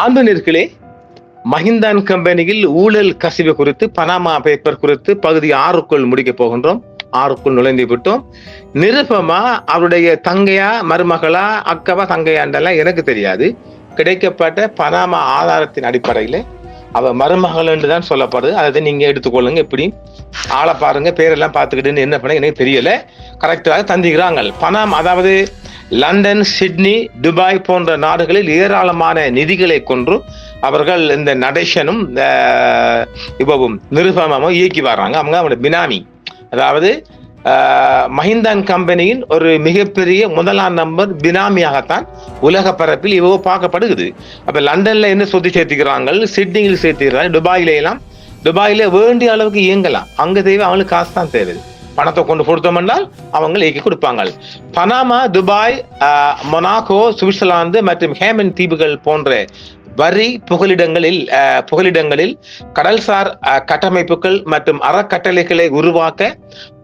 ஆண்டனர்களே மஹிந்தான் கம்பெனியில் ஊழல் கசிவு குறித்து பனாமா பேப்பர் குறித்து பகுதி ஆறுக்குள் முடிக்கப் போகின்றோம். ஆறுக்குள் நுழைந்து விட்டோம். நிருபமா அவருடைய தங்கையா மருமகளா அக்கவா தங்கையாண்டெல்லாம் எனக்கு தெரியாது. கிடைக்கப்பட்ட பனாமா ஆதாரத்தின் அடிப்படையில் அவ மருமகள் என்று தான் சொல்லப்படுது. அதை நீங்க எடுத்துக்கொள்ளுங்க எப்படி? ஆளை பாருங்க பேரெல்லாம் பார்த்துக்கிட்டு என்ன பண்ண எனக்கு தெரியல. கரெக்டாக தந்திக்கிறாங்க பணம் அதாவது லண்டன் சிட்னி துபாய் போன்ற நாடுகளில் ஏராளமான நிதிகளை கொன்று அவர்கள் இந்த நடேஷனும் இந்த இவவும் நிருபமும் இயக்கி வர்றாங்க. அவங்க அவங்களோட பினாமி. அதாவது ஆஹ், மஹிந்தான் கம்பெனியின் ஒரு மிகப்பெரிய முதலாம் நம்பர் பினாமியாகத்தான் உலக பரப்பில் இவோ பார்க்கப்படுகிறது. அப்ப லண்டன்ல என்ன சொத்து சேர்த்துக்கிறாங்க சிட்னியில் சேர்த்துக்கிறாங்க துபாயில எல்லாம் துபாயில வேண்டிய அளவுக்கு இயங்கலாம். அங்க தேவை அவங்களுக்கு காசு தான் தேவை. பணத்தை கொண்டு கொடுத்தோம் என்றால் அவங்க இயக்கி கொடுப்பாங்க பனாமா துபாய் மொனாகோ சுவிட்சர்லாந்து மற்றும் ஹேமன் தீவுகள் போன்ற வரி புகலிடங்களில் புகலிடங்களில் கடல்சார் கட்டமைப்புகள் மற்றும் அறக்கட்டளைகளை உருவாக்க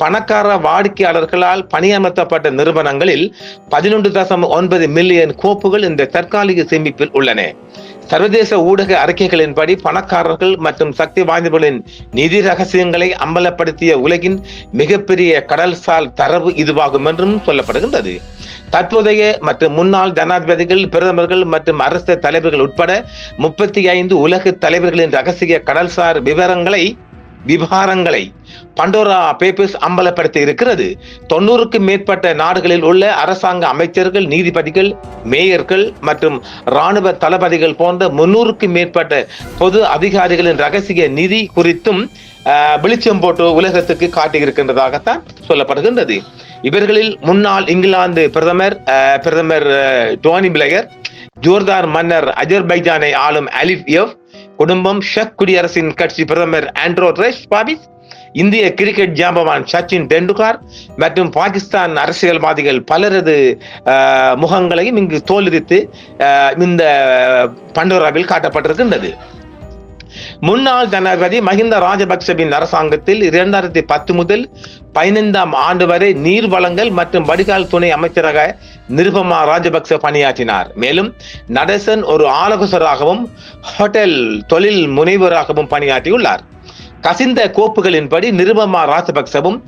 பணக்கார வாடிக்கையாளர்களால் பணியமர்த்தப்பட்ட நிறுவனங்களில் பதினொன்று தசம் ஒன்பது மில்லியன் கோப்புகள் இந்த தற்காலிக சேமிப்பில் உள்ளன. சர்வதேச ஊடக அறிக்கைகளின்படி பணக்காரர்கள் மற்றும் சக்தி வாய்ந்தவர்களின் நிதி ரகசியங்களை அம்பலப்படுத்திய உலகின் மிகப்பெரிய கடல்சார் தரவு இதுவாகும் என்றும் சொல்லப்படுகின்றது. தற்போதைய மற்றும் முன்னாள் ஜனாதிபதிகள் பிரதமர்கள் மற்றும் அரசு தலைவர்கள் உட்பட முப்பத்தி ஐந்து உலக தலைவர்களின் ரகசிய கடல்சார் விவரங்களை விவகாரங்களை பண்டோரா பேப்பர்ஸ் அம்பலப்படுத்தி இருக்கிறது தொண்ணூறுக்கும் மேற்பட்ட நாடுகளில் உள்ள அரசாங்க அமைச்சர்கள் நீதிபதிகள் மேயர்கள் மற்றும் ராணுவ தளபதிகள் போன்ற முன்னூறுக்கும் மேற்பட்ட பொது அதிகாரிகளின் ரகசிய நிதி குறித்தும் வெளிச்சம் போட்டு உலகத்துக்கு காட்டியிருக்கின்றதாகத்தான் சொல்லப்படுகின்றது. இவர்களில் முன்னாள் இங்கிலாந்து பிரதமர் பிரதமர் டோனி பிளேயர் ஜோர்தார் மன்னர் அஜர்பைஜானை ஆளும் அலிஃப் எஃப் குடும்பம் ஷெக் குடியரசின் கட்சி பிரதமர் ஆண்ட்ரோ ரேஷ் பாபிஸ் இந்திய கிரிக்கெட் ஜாம்பவான் சச்சின் டெண்டுல்கர் மற்றும் பாகிஸ்தான் அரசியல்வாதிகள் பலரது ஆஹ், முகங்களையும் இங்கு தோலுரித்து ஆஹ், இந்த பண்டோராவில் காட்டப்பட்டிருக்கின்றது. முன்னாள் ஜனாதிபதி மஹிந்த ராஜபக்சவின் அரசாங்கத்தில் இரண்டாயிரத்தி பத்து முதல் பதினைந்தாம் ஆண்டு வரை நீர் வளங்கள் மற்றும் வடிகால் துணை அமைச்சராக நிருபமா ராஜபக்ச பணியாற்றினார். மேலும் நடேசன் ஒரு ஆலோசகராகவும் ஹோட்டல் தொழில் முனைவராகவும் பணியாற்றியுள்ளார். கசிந்த கோப்புகளின்படி நிருபமா ராஜபக்சவும்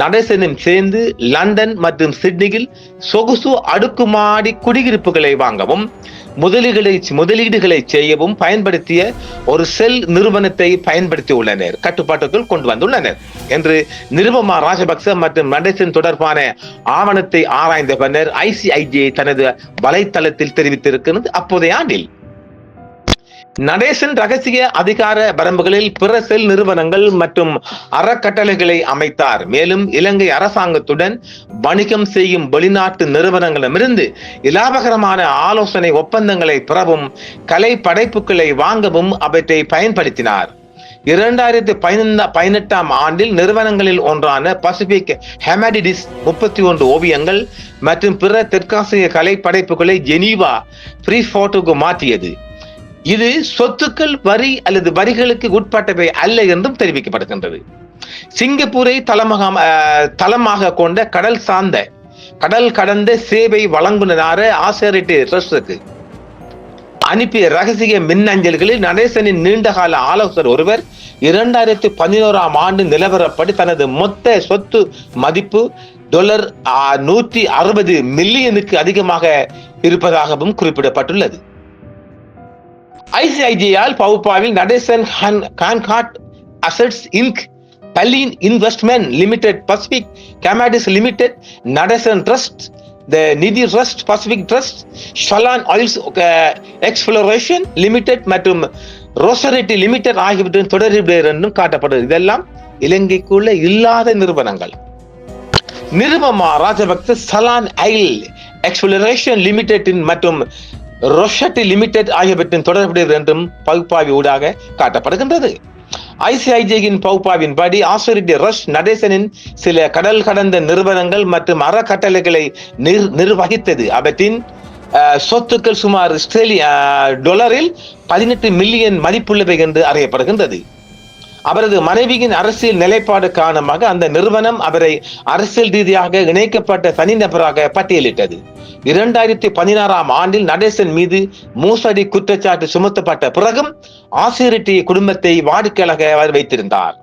நடேசனும் சேர்ந்து லண்டன் மற்றும் சிட்னியில் சொகுசு அடுக்குமாடி குடியிருப்புகளை வாங்கவும் முதலீடுகளை முதலீடுகளை செய்யவும் பயன்படுத்திய ஒரு செல் நிறுவனத்தை பயன்படுத்தி உள்ளனர் கட்டுப்பாட்டுக்குள் கொண்டு வந்துள்ளனர் என்று நிருபமா ராஜபக்ச மற்றும் நடேசன் தொடர்பான ஆவணத்தை ஆராய்ந்த பின்னர் ஐசிஐஜிஐ தனது வலைத்தளத்தில் தெரிவித்திருக்கிறது. அப்போதைய ஆண்டில் நடேசன் ரகசிய அதிகார வரம்புகளில் பிற செல் நிறுவனங்கள் மற்றும் அறக்கட்டளைகளை அமைத்தார். மேலும் இலங்கை அரசாங்கத்துடன் வணிகம் செய்யும் வெளிநாட்டு நிறுவனங்களிடமிருந்து இலாபகரமான ஆலோசனை ஒப்பந்தங்களை பெறவும் கலை படைப்புகளை வாங்கவும் அவற்றை பயன்படுத்தினார். இரண்டாயிரத்தி பதினைந்து பதினெட்டாம் ஆண்டில் நிறுவனங்களில் ஒன்றான பசிபிக் ஹெமடிடிஸ் முப்பத்தி ஒன்று ஓவியங்கள் மற்றும் பிற தெற்காசிய கலை படைப்புகளை ஜெனீவா ஃப்ரீ போட்டோக்கு மாற்றியது. இது சொத்துக்கள் வரி அல்லது வரிகளுக்கு உட்பட்டவை அல்ல என்றும் தெரிவிக்கப்படுகின்றது. சிங்கப்பூரை தளமாக தளமாக கொண்ட கடல் சார்ந்த கடல் கடந்த சேவை வழங்குனதார ஆசிரியட்டு ட்ரஸ்டுக்கு அனுப்பிய ரகசிய மின்னஞ்சல்களில் நடேசனின் நீண்டகால ஆலோசகர் ஒருவர் இரண்டாயிரத்தி பதினோராம் ஆண்டு நிலவரப்படி தனது மொத்த சொத்து மதிப்பு டாலர் நூற்றி அறுபது மில்லியனுக்கு அதிகமாக இருப்பதாகவும் குறிப்பிடப்பட்டுள்ளது. ஐசிஐஜியால் பவுப்பாவில் Nadesan Concord assets Inc பல்லின் investment limited Pacific commodities limited Nadesan trust the Nithi trust Pacific trust Shalan oils exploration limited மற்றும் ரோசரிட்டி லிமிடெட் ஆகியவற்றின் தொடர்பு என்றும் காட்டப்படுது இதெல்லாம் இலங்கைக்குள்ள இல்லாத நிறுவனங்கள். Nirupama Rajapaksa Shalan oil exploration லிமிடெட்டின் மற்றும் ரொஷட்டி லிமிடெட் ஆகியவற்றின் தொடர்புடையது என்றும் பகுப்பாய்வு ஊடாக காட்டப்படுகின்றது. ஐசிஐஜேயின் பகுப்பாவின் படி ஆசிரியர் ரஷ் நடேசனின் சில கடல் கடந்த நிறுவனங்கள் மற்றும் அறக்கட்டளைகளை நிர் நிர்வகித்தது. அவற்றின் சொத்துக்கள் சுமார் ஆஸ்திரேலிய டொலரில் டாலரில் பதினெட்டு மில்லியன் மதிப்புள்ளவை என்று அறியப்படுகின்றது. அவரது மனைவியின் அரசியல் நிலைப்பாடு காரணமாக அந்த நிறுவனம் அவரை அரசியல் ரீதியாக இணைக்கப்பட்ட தனிநபராக பட்டியலிட்டது. இரண்டாயிரத்தி பதினாறாம் ஆண்டில் நடேசன் மீது மோசடி குற்றச்சாட்டு சுமத்தப்பட்ட பிறகும் ஆசிரியட்டி குடும்பத்தை வாடிக்கையாக வைத்திருந்தார்.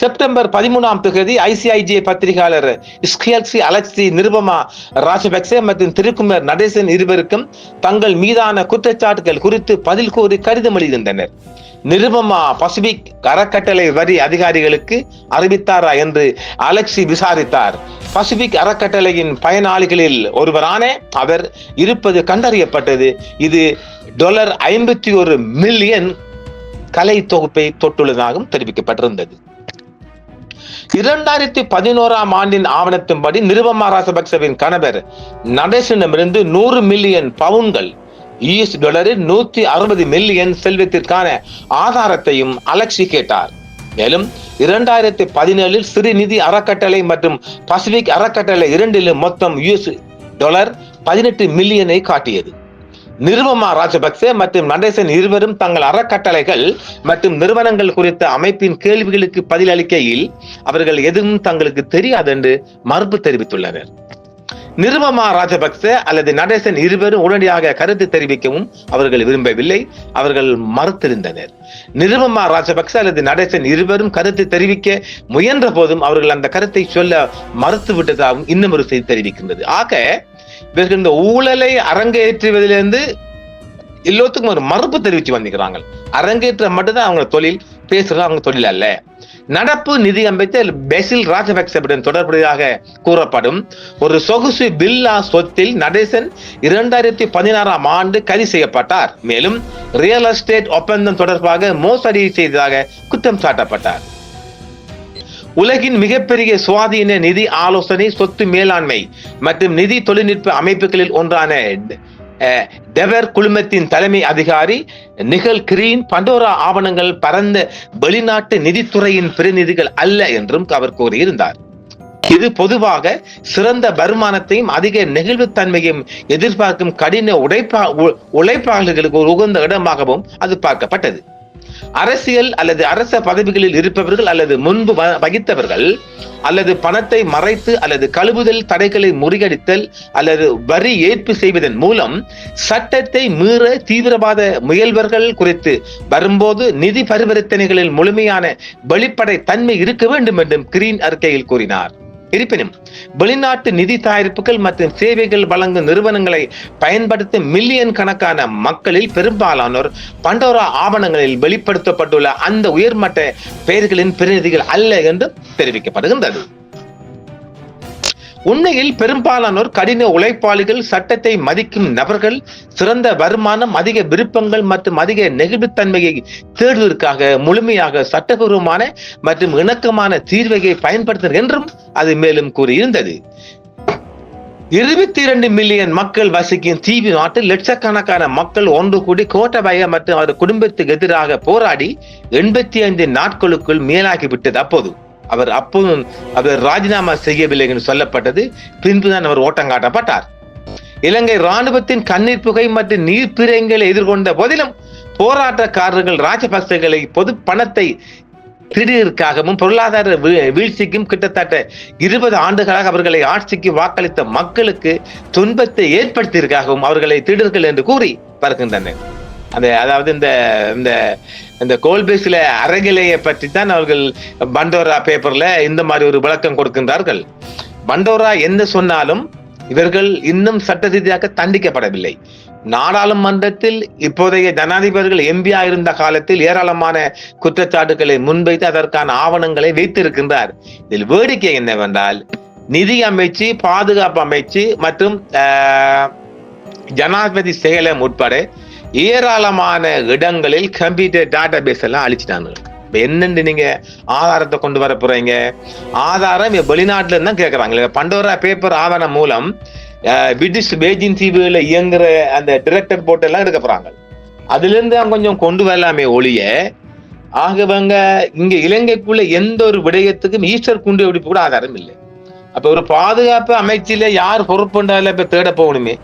செப்டம்பர் பதிமூணாம் தேதி ஐசிஐஜே பத்திரிகையாளர் ஸ்கியல்சி அலெக்சி நிருபமா ராஜபக்சே மற்றும் திருக்குமர் நடேசன் இருவருக்கும் தங்கள் மீதான குற்றச்சாட்டுகள் குறித்து பதில் கூறி கடிதம் எழுதியிருந்தனர். நிருபமா பசிபிக் அறக்கட்டளை வரி அதிகாரிகளுக்கு அறிவித்தாரா என்று அலெக்சி விசாரித்தார். பசிபிக் அறக்கட்டளையின் பயனாளிகளில் ஒருவரான அவர் இருப்பது கண்டறியப்பட்டது. இது டாலர் ஐம்பத்தி ஒரு மில்லியன் கலை தொகுப்பை தொட்டுள்ளதாகவும் தெரிவிக்கப்பட்டிருந்தது. இரண்டாயிரத்தி பதினோராம் ஆண்டின் ஆவணத்தின்படி நிருபமா ராசபக்சவின் கணவர் நடேசனிடமிருந்து நூறு மில்லியன் பவுன்கள் யூஎஸ் டாலரில் நூத்தி அறுபது மில்லியன் செல்வத்திற்கான ஆதாரத்தையும் அலெக்சி கேட்டார். மேலும் இரண்டாயிரத்தி பதினேழில் சிறுநிதி அறக்கட்டளை மற்றும் பசிபிக் அறக்கட்டளை இரண்டிலும் மொத்தம் யூஎஸ் டாலர் பதினெட்டு மில்லியனை காட்டியது. நிருபமா ராஜபக்சே மற்றும் நடேசன் இருவரும் தங்கள் அறக்கட்டளைகள் மற்றும் நிறுவனங்கள் குறித்த அமைப்பின் கேள்விகளுக்கு பதிலளிக்கையில் அவர்கள் எதுவும் தங்களுக்கு தெரியாது என்று மறுப்பு தெரிவித்துள்ளனர். நிருபமா ராஜபக்ச அல்லது நடேசன் இருவரும் உடனடியாக கருத்து தெரிவிக்கவும் அவர்கள் விரும்பவில்லை. அவர்கள் மறுத்திருந்தனர். நிருபமா ராஜபக்ச அல்லது நடேசன் இருவரும் கருத்து தெரிவிக்க முயன்ற போதும் அவர்கள் அந்த கருத்தை சொல்ல மறுத்து விட்டதாகவும் இன்னும் ஒரு செய்தி தெரிவிக்கின்றது. ஆக இவர்கள் இந்த ஊழலை அரங்கேற்றுவதிலிருந்து எல்லாத்துக்கும் ஒரு மறுப்பு தெரிவித்து வந்திருக்கிறாங்க அரங்கேற்ற மட்டும்தான் அவங்க தொழில் பேசுறது அவங்க தொழில் அல்ல. நடப்பு நிதி அமைச்சர் பெசில் ராஜபக்சவுடன் தொடர்புடையதாக கூறப்படும். ஒரு சொகுசு பில்லா சொத்தில் நடேசன் இரண்டாயிரத்தி பதினாறாம் ஆண்டு கைது செய்யப்பட்டார். மேலும் ரியல் எஸ்டேட் ஒப்பந்தம் தொடர்பாக மோசடி செய்ததாக குற்றம் சாட்டப்பட்டார். உலகின் மிகப்பெரிய சுவாதீன நிதி ஆலோசனை சொத்து மேலாண்மை மற்றும் நிதி தொழில்நுட்ப அமைப்புகளில் ஒன்றான டெவர் குழுமத்தின் தலைமை அதிகாரி நிகல் கிரீன் பண்டோரா ஆவணங்கள் பரந்த வெளிநாட்டு நிதித்துறையின் பிரதிநிதிகள் அல்ல என்றும் அவர் கூறியிருந்தார். இது பொதுவாக சிறந்த வருமானத்தையும் அதிக நெகிழ்வுத்தன்மையும் எதிர்பார்க்கும் கடின உடைப்பா உ- உழைப்பாளர்களுக்கு ஒரு உகந்த இடமாகவும் அது பார்க்கப்பட்டது. அரசியல் அல்லது அரச பதவிகளில் இருப்பவர்கள் அல்லது முன்பு வகித்தவர்கள் அல்லது பணத்தை மறைத்து அல்லது கழுவுதல் தடைகளை முறியடித்தல் அல்லது வரி ஏற்பு செய்வதன் மூலம் சட்டத்தை மீற தீவிரவாத முயல்வர்கள் குறித்து வரும்போது நிதி பரிவர்த்தனைகளில் முழுமையான வெளிப்படை தன்மை இருக்க வேண்டும் என்றும் கிரீன் அறிக்கையில் கூறினார். இருப்பினும் வெளிநாட்டு நிதி தயாரிப்புகள் மற்றும் சேவைகள் வழங்கும் நிறுவனங்களை பயன்படுத்தும் மில்லியன் கணக்கான மக்களில் பெரும்பாலானோர் பண்டோரா ஆவணங்களில் வெளிப்படுத்தப்பட்டுள்ள அந்த உயர்மட்ட பெயர்களின் பிரதிநிதிகள் அல்ல என்று தெரிவிக்கப்படுகின்றது. உண்மையில் பெரும்பாலானோர் கடின உழைப்பாளிகள் சட்டத்தை மதிக்கும் நபர்கள் சிறந்த வருமானம் அதிக விருப்பங்கள் மற்றும் அதிக நெகிழ்வுத்தன்மையை தேடுவதற்காக முழுமையாக சட்டபூர்வமான மற்றும் இணக்கமான தீர்வையை பயன்படுத்தும் என்றும் அது மேலும் கூறியிருந்தது. இருபத்தி இரண்டு மில்லியன் மக்கள் வசிக்கும் தீவு நாட்டில் லட்சக்கணக்கான மக்கள் ஒன்று கூடி கோட்டபய மற்றும் அவர் குடும்பத்துக்கு எதிராக போராடி எண்பத்தி ஐந்து நாட்களுக்குள் மேலாகிவிட்டது அப்போது. அவர் அப்போது அவர் ராஜினாமா செய்யவில்லை என்று சொல்லப்பட்டது. பின்புதான் அவர் ஓட்டம் காட்டப்பட்டார். இலங்கை ராணுவத்தின் கண்ணீர் புகை மற்றும் நீர்ப்பிரங்களை எதிர்கொண்ட போதிலும் போராட்டக்காரர்கள் ராஜபக்சேகளை பொது பணத்தை திருடியதற்காகவும் பொருளாதார வீ- வீழ்ச்சிக்கும் கிட்டத்தட்ட இருபது ஆண்டுகளாக அவர்களை ஆட்சிக்கு வாக்களித்த மக்களுக்கு துன்பத்தை ஏற்படுத்தியதற்காகவும் அவர்களை திருடர்கள் என்று கூறி வருகின்றனர். அந்த அதாவது இந்த இந்த இந்த கோல்பேஸ்ல அறகிலையை பற்றி தான் அவர்கள் பண்டோரா பேப்பர்ல இந்த மாதிரி ஒரு விளக்கம் கொடுக்கின்றார்கள். பண்டோரா என்ன சொன்னாலும் இவர்கள் இன்னும் சட்ட ரீதியாக தண்டிக்கப்படவில்லை. நாடாளுமன்றத்தில் இப்போதைய ஜனாதிபதிகள் எம்பியா இருந்த காலத்தில் ஏராளமான குற்றச்சாட்டுகளை முன்வைத்து அதற்கான ஆவணங்களை வைத்திருக்கின்றார். இதில் வேடிக்கை என்னவென்றால் நிதி அமைச்சு பாதுகாப்பு அமைச்சு மற்றும் ஆஹ், ஜனாதிபதி செயலம் உட்பட ஏராளமான இடங்களில் கம்ப்யூட்டர் டேட்டா பேஸ் எல்லாம் அழிச்சிட்டாங்க. இப்ப என்னன்னு நீங்க ஆதாரத்தை கொண்டு வர போறீங்க? ஆதாரம் வெளிநாட்டுல இருந்தா தான் கேக்குறாங்க. பண்டோரா பேப்பர் ஆவணம் மூலம் பிரிட்டிஷ் பேஜிங் தீவுல இயங்குற அந்த டிரெக்டர் போட்டு எல்லாம் எடுக்க போறாங்க. அதுல இருந்து அவங்க கொஞ்சம் கொண்டு வரலாமே ஒழிய ஆகவங்க இங்க இலங்கைக்குள்ள எந்த ஒரு விடயத்துக்கும் ஈஸ்டர் குண்டு வெடிப்பு கூட ஆதாரம் இல்லை. அப்ப ஒரு பாதுகாப்பு அமைச்சில யார் பொறுப்புண்டால இப்ப தேட போகணுமே.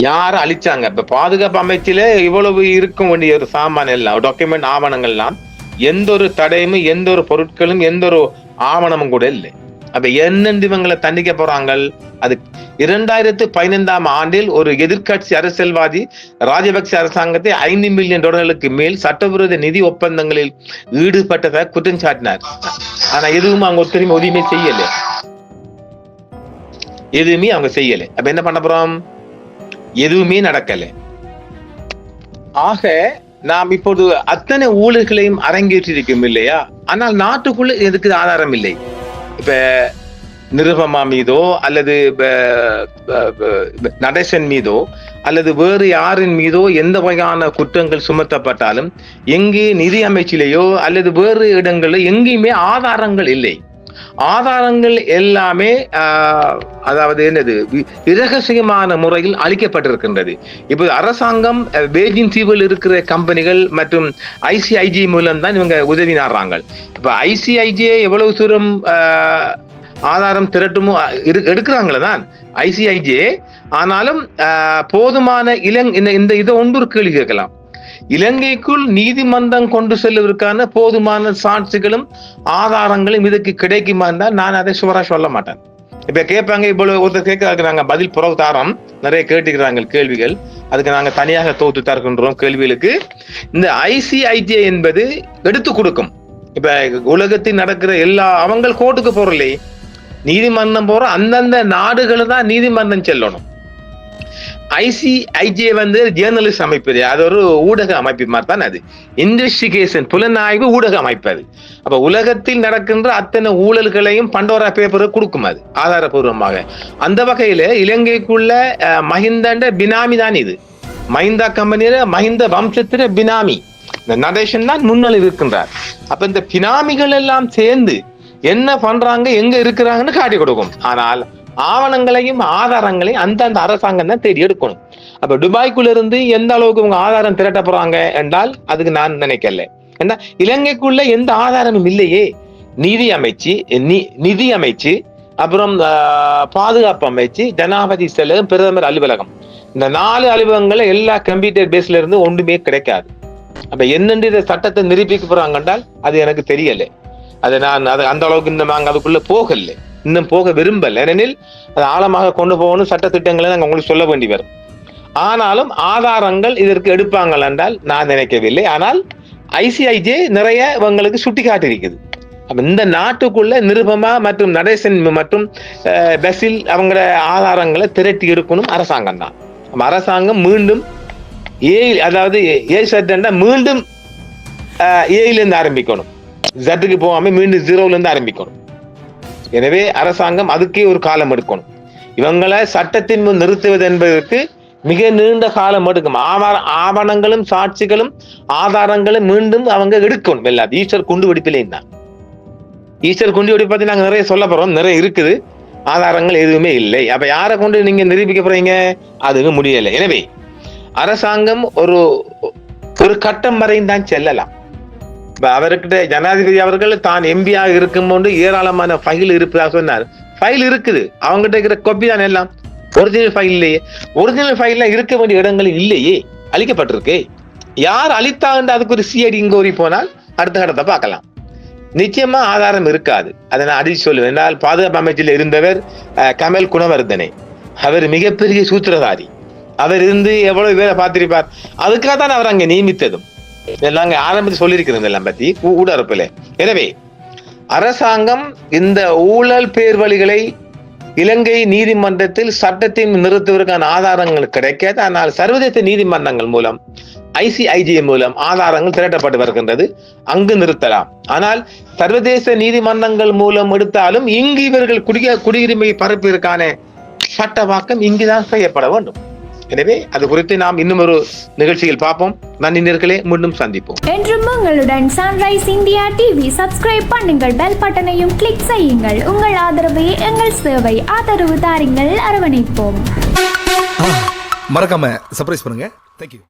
யாரும் அழிச்சாங்க? இப்ப பாதுகாப்பு அமைச்சில இவ்வளவு இருக்கும் வேண்டிய ஒரு சாமான் எல்லாம் டாக்குமெண்ட் ஆவணங்கள்லாம் எந்த ஒரு தடையும் எந்த ஒரு பொருட்களும் எந்த ஒரு ஆவணமும் கூட இல்லை. அப்ப என்னென்று இவங்களை தண்டிக்க போறாங்க அது இரண்டாயிரத்து பதினைந்தாம் ஆண்டில் ஒரு எதிர்க்கட்சி அரசியல்வாதி ராஜபக்ச அரசாங்கத்தை ஐந்து மில்லியன் டாலர்களுக்கு மேல் சட்டவிரோத நிதி ஒப்பந்தங்களில் ஈடுபட்டதாக குற்றம் சாட்டினார். ஆனா எதுவும் அவங்க ஒத்துரிமை உதவியுமே செய்யலை. எதுவுமே அவங்க செய்யலை. அப்ப என்ன பண்ண போறோம்? எதுவுமே நடக்கல. ஆக நாம் இப்போது அத்தனை ஊழல்களையும் அரங்கேற்றிருக்கோம் இல்லையா? ஆனால் நாட்டுக்குள்ள எதுக்கு ஆதாரம் இல்லை? இப்ப நிருபமா மீதோ அல்லது நடேசன் மீதோ அல்லது வேறு யாரின் மீதோ எந்த வகையான குற்றங்கள் சுமத்தப்பட்டாலும் எங்கே நிதி அமைச்சிலேயோ அல்லது வேறு இடங்களில் எங்கேயுமே ஆதாரங்கள் இல்லை. ஆதாரங்கள் எல்லாமே அதாவது என்னது இரகசியமான முறையில் அளிக்கப்பட்டிருக்கின்றது. இப்போ அரசாங்கம் பெய்ஜிங் தீவில் இருக்கிற கம்பெனிகள் மற்றும் ஐசிஐஜி மூலம் தான் இவங்க உதவி நாடுறாங்க இப்போ ஐசிஐஜி எவ்வளவு தூரம் ஆதாரம் திரட்டுமோ இரு- எடுக்கிறாங்களே தான். ஐசிஐஜே ஆனாலும் போதுமான இளங் இந்த இந்த இதை ஒன்று கேள்வி கேட்கலாம். இலங்கைக்குள் நீதிமன்றம் கொண்டு செல்வதற்கான போதுமான சாட்சிகளும் ஆதாரங்களும் இதுக்கு கிடைக்குமா இருந்தால் நான் அதை சுவரா சொல்ல மாட்டேன். இப்ப கேட்பாங்க இவ்வளவு ஒருத்தர் கேட்கறாங்க நாங்க பதில் புறவு தாரம். நிறைய கேட்டுக்கிறாங்க கேள்விகள். அதுக்கு நாங்க தனியாக தோத்து தருகின்றோம் கேள்விகளுக்கு. இந்த ஐசிஐடி என்பது எடுத்து கொடுக்கும். இப்ப உலகத்தில் நடக்கிற எல்லா அவங்க கோர்ட்டுக்கு போறலே நீதிமன்றம் போற அந்தந்த நாடுகள் தான் நீதிமன்றம் செல்லணும். ஐசிஐஜே வந்து ஜேர்னலிஸ்ட் அமைப்பு அது ஒரு ஊடக அமைப்பு மாதிரி தான் அது? இன்வெஸ்டிகேஷன் புலனாய்வு ஊடக அமைப்பு அது. அப்ப உலகத்தில் நடக்கின்ற அத்தனை ஊழல்களையும் பண்டோரா பேப்பர் கொடுக்கும் அது ஆதாரபூர்வமாக. அந்த வகையில இலங்கைக்குள்ள மஹிந்தாண்ட பினாமி தான் இது. மஹிந்தா கம்பெனியில மஹிந்த வம்சத்தில பினாமி. இந்த நடேசன் தான் முன்னணி இருக்கின்றார். அப்ப இந்த பினாமிகள் எல்லாம் சேர்ந்து என்ன பண்றாங்க எங்க இருக்கிறாங்கன்னு காட்டி கொடுக்கும். ஆனால் ஆவணங்களையும் ஆதாரங்களையும் அந்தந்த அரசாங்கம் தான் தேடி எடுக்கணும். அப்ப துபாய்க்குள்ள இருந்து எந்த அளவுக்கு உங்க ஆதாரம் திரட்ட போறாங்க என்றால் அதுக்கு நான் நினைக்கல. ஏன்னா இலங்கைக்குள்ள எந்த ஆதாரமும் இல்லையே. நிதி அமைச்சு நிதி அமைச்சு அப்புறம் ஆஹ், பாதுகாப்பு அமைச்சு ஜனாபதி செலவு பிரதமர் அலுவலகம். இந்த நாலு அலுவலகங்களை எல்லா கம்ப்யூட்டர் பேஸ்ல இருந்து ஒன்றுமே கிடைக்காது. அப்ப என்னென்று இதை சட்டத்தை நிரூபிக்க போறாங்க என்றால் அது எனக்கு தெரியல. அதை நான் அது அந்த அளவுக்கு இந்த நாங்க அதுக்குள்ள போகலை. இன்னும் போக விரும்பல. ஏனெனில் அது ஆழமாக கொண்டு போகணும் சட்ட திட்டங்களை நாங்கள் உங்களுக்கு சொல்ல வேண்டி வரும். ஆனாலும் ஆதாரங்கள் இதற்கு எடுப்பாங்கள் என்றால் நான் நினைக்கவில்லை. ஆனால் ஐசிஐஜே நிறைய இவங்களுக்கு சுட்டி காட்டியிருக்குது இந்த நாட்டுக்குள்ள நிருபமா மற்றும் நடேசன் மற்றும் அஹ், பசில் அவங்களோட ஆதாரங்களை திரட்டி எடுக்கணும் அரசாங்கம் தான். அரசாங்கம் மீண்டும் ஏ அதாவது ஏ சட்டா மீண்டும் ஏயிலேருந்து ஆரம்பிக்கணும். ஜட்டுக்கு போகாம மீண்டும் ஜீரோலேருந்து ஆரம்பிக்கணும். எனவே அரசாங்கம் அதுக்கே ஒரு காலம் எடுக்கணும். இவங்களை சட்டத்தின் முன் நிறுத்துவது என்பதற்கு மிக நீண்ட காலம் எடுக்கும். ஆவண ஆவணங்களும் சாட்சிகளும் ஆதாரங்களும் மீண்டும் அவங்க எடுக்கணும். எல்லாத்தையும் ஈஸ்வர் குண்டு வெடிப்பிலேயும் தான். ஈஸ்வர் குண்டு வெடிப்பு பத்தி நிறைய சொல்ல போறோம். நிறைய இருக்குது. ஆதாரங்கள் எதுவுமே இல்லை. அப்ப யாரை கொண்டு நீங்க நிரூபிக்க போறீங்க? அதுவும் முடியலை. எனவே அரசாங்கம் ஒரு ஒரு கட்டம் வரையும் தான் செல்லலாம். அவர்கிட்ட ஜனாதிபதி அவர்கள் தான் எம்பியாக இருக்கும் போது ஏராளமான ஃபைல் இருப்பதாக சொன்னார். ஃபைல் இருக்குது. அவங்ககிட்ட இருக்கிற கொப்பி தான் எல்லாம்? ஒரிஜினல் ஃபைல் இல்லையே. ஒரிஜினல் ஃபைல்லாம் இருக்க வேண்டிய இடங்கள் இல்லையே. அழிக்கப்பட்டிருக்கு. யார் அழித்தாங்க அதுக்கு ஒரு சிஐடி இங்கோரி போனால் அடுத்த கட்டத்தை பார்க்கலாம். நிச்சயமா ஆதாரம் இருக்காது. அதை நான் அடிச்சு சொல்லுவேன். என்றால் பாதுகாப்பு அமைச்சில் இருந்தவர் கமல் குணவர்தனை. அவர் மிகப்பெரிய சூத்திரதாரி. அவர் இருந்து எவ்வளவு பேரை பார்த்திருப்பார்? அதுக்காக தான் அவர் அங்கே நியமித்ததும். இதெல்லாம் ஆரம்பித்து சொல்லியிருக்கிறது இதெல்லாம் பத்தி ஊ- எனவே அரசாங்கம் இந்த ஊழல் பேர்வழிகளை இலங்கை நீதிமன்றத்தில் சட்டத்தை நிறுத்துவதற்கான ஆதாரங்கள் கிடைக்காது. ஆனால் சர்வதேச நீதிமன்றங்கள் மூலம் ஐசிஐஜி மூலம் ஆதாரங்கள் திரட்டப்பட்டு வருகின்றது. அங்கு நிறுத்தலாம். ஆனால் சர்வதேச நீதிமன்றங்கள் மூலம் எடுத்தாலும் இங்கு இவர்கள் குடிய குடியுரிமை பரப்பிற்கான சட்டவாக்கம் இங்குதான் செய்யப்பட வேண்டும். எனவே அது குறித்து நாம் இன்னும் ஒரு நிகழ்ச்சியில் பார்ப்போம். நன்றி நேர்களே மீண்டும் சந்திப்போம். என்றும் உங்களுடன் சன்ரைஸ் இந்தியா டிவி சப்ஸ்கிரைப் பண்ணுங்கள் பெல் பட்டனையும் கிளிக் செய்யுங்கள். உங்கள் ஆதரவே எங்கள் சேவை ஆதரவு தாருங்கள். அரவணைப்போம். மறக்காம சர்ப்ரைஸ் பண்ணுங்க. தேங்க்யூ